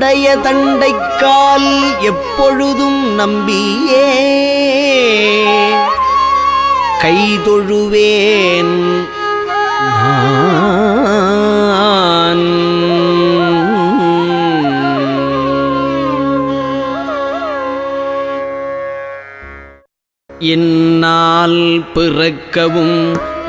நின்னுடைய தண்டைக்கால் எப்பொழுதும் நம்பியே. கைதொழுவேன் நான். என்னால் பிறக்கவும்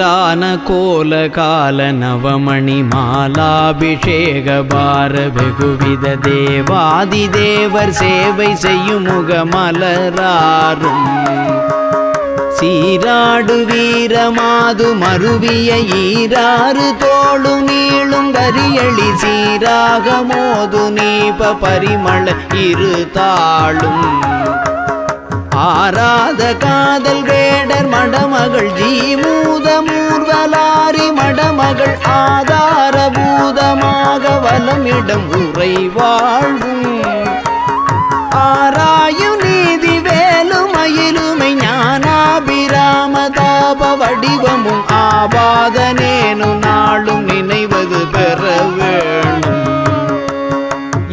சீரான கோல கால நவமணி மாலாபிஷேக பார வெகுவித தேவாதி தேவர் சேவை செய்யும் முகமலராரும். சீராடு வீரமாது மருவிய ஈராறு தோளு நீளும் கரியளி சீராக மோது நீப பரிமள இரு தாளும். ஆராத காதல் வேடர் மடமகள் ஜீமூதமூர்வலாரி மடமகள் ஆதார பூதமாக வலமிடம் உரை வாழ்வும். ஆராயு நீதி வேலுமயிலுமை ஞானாபிராம தாப வடிவமும் ஆபாதனேனு நாளும் நினைவது பெற வேணும்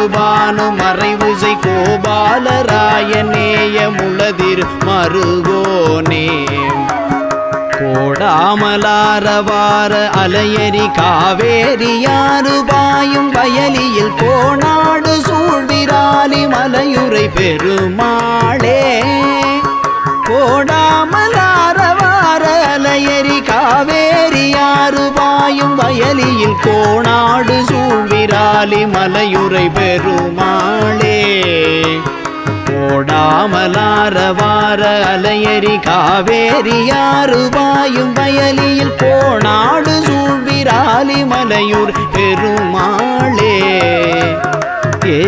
ஈடேறுமாறுபானு மறைவுசை கோபாலராயநேய முளதிர் மருகோனே. கோடாமலாரவார அலையரி காவேரியாறு பாயும் வயலியில் கோணாடு சூழ்விராலி மலையுரை பெருமாளே. கோடாமலாரவார அலையரி காவேரியாறு பாயும் கோணாடு சூழ்விராலி மலையுரை பெருமாளே. கோடாமலாரவார அலையரி காவேரி யாரு வாயும் வயலியில் கோணாடு சூழ்விராலி மலையூர் பெருமாளே. ஏ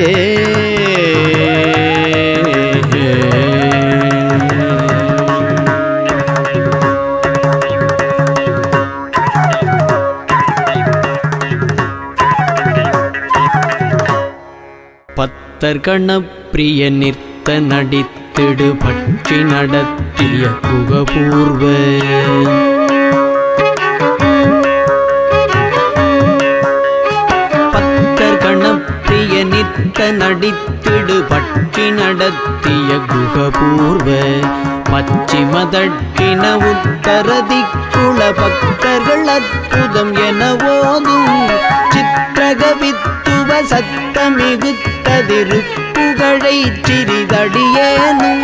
பக்தர் கணப்பிரிய நிற்த நடித்திடு பற்றி நடத்திய புகபூர்வ பத்தர் கணப்பிரிய நிற்த நடித்திடு பற்றி நடத்திய குகபூர்வ. பச்சிமதட்டின உத்தரதிக்குள பக்தர்கள் அத்த சத்தமிகுத்ததிருப்புகழை திரிதடியேனும்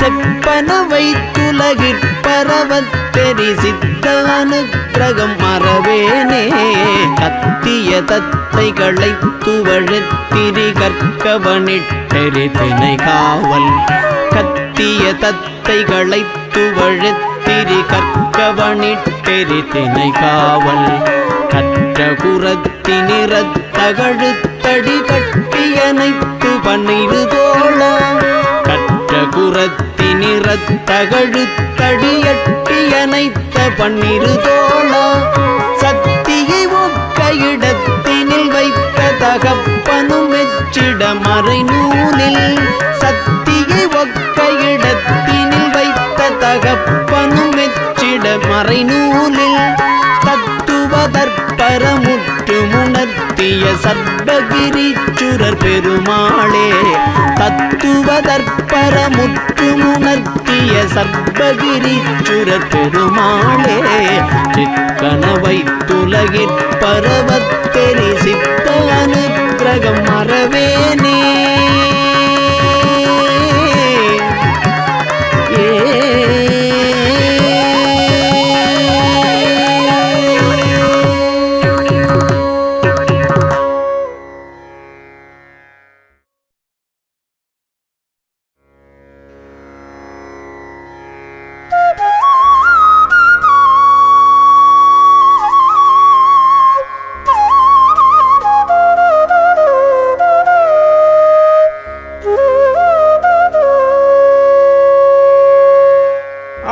செப்பன வைத்துலகிற்பரவத் தெரி சித்த மறவேனே. கத்திய தத்தைகளை துவழத்திரி கற்கவனிட்டெறி தினை காவல். கத்திய தத்தைகளை துவழத்திரி கற்கவனிட்டெறி தினை காவல். கற்ற குரத்தினிறத்தகழுத்தடி கட்டியனைத்து பன்னிரு தோழ கற்ற குரத்தி குரத்தினிறத்தகழுத்தடியட்டியனைத்த பன்னிரு தோழ சக்தியை ஒக்க இடத்தினில் வைத்த தகப்பனும் வெச்சிட மறை நூலில். சக்தியை ஒக்க இடத்தினில் வைத்த தகப்பனும் வெச்சிட மறை நூலில். தத்துவதற்பரமுற்று முணர்த்திய சர்வகிரிச்சுரர் பெருமாளே தத்துவதற்பரமுற்று முணர்த்திய சர்வகிரிச்சுரர் பெருமாளே சிக்கனவை துலகிற் பரவத்தெரி சித்த அனுக்கிரகம் மறவேனே.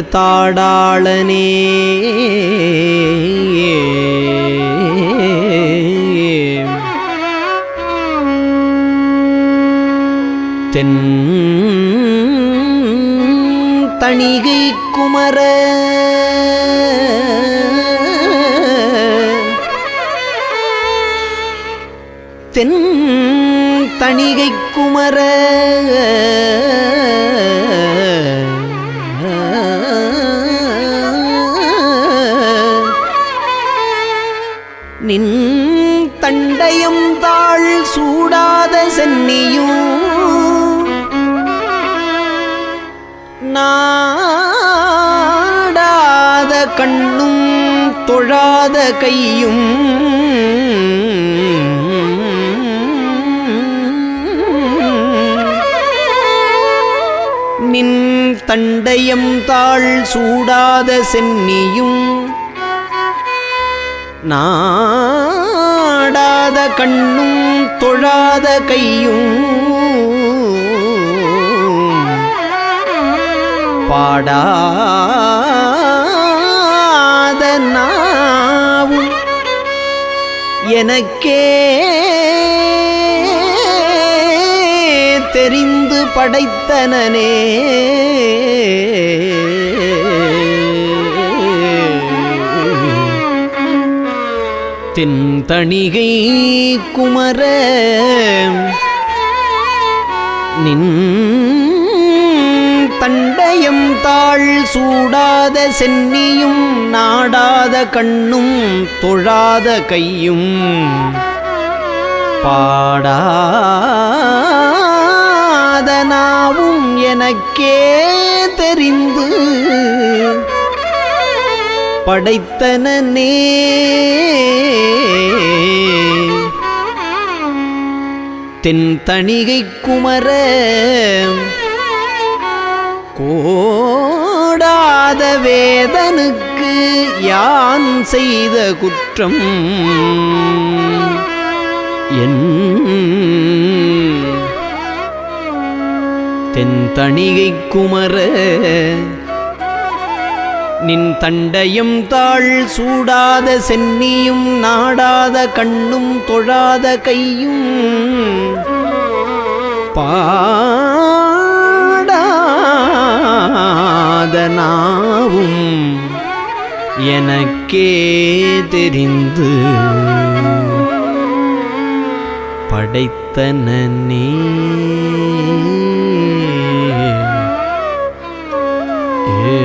தாடாளனே. தென் தணிகை குமர. தென் தணிகை குமர. நின் தண்டயம் தாழ் சூடாத சென்னியும் நாடாத கண்ணும் தொழாத கையும். நின் தண்டயம் தாழ் சூடாத சென்னியும். நான் நாடாத கண்ணும் தொழாத கையும். பாடாத நாவும் எனக்கே தெரிந்து படைத்தனனே. தென்தணிகை குமர. நின் தண்டயம் தாழ் சூடாத சென்னியும் நாடாத கண்ணும் தொழாத கையும். பாடாதனாவும் எனக்கே தெரிந்து படைத்தனே தென் தணிகை குமர கோடாத வேதனுக்கு யான் செய்த குற்றம்? என் தென்தணிகை குமர நின் தண்டையும் தாழ் சூடாத சென்னியும் நாடாத கண்ணும் தொழாத கையும். பாடாத நாவும் எனக்கே தெரிந்து படைத்தன நீ. ஏ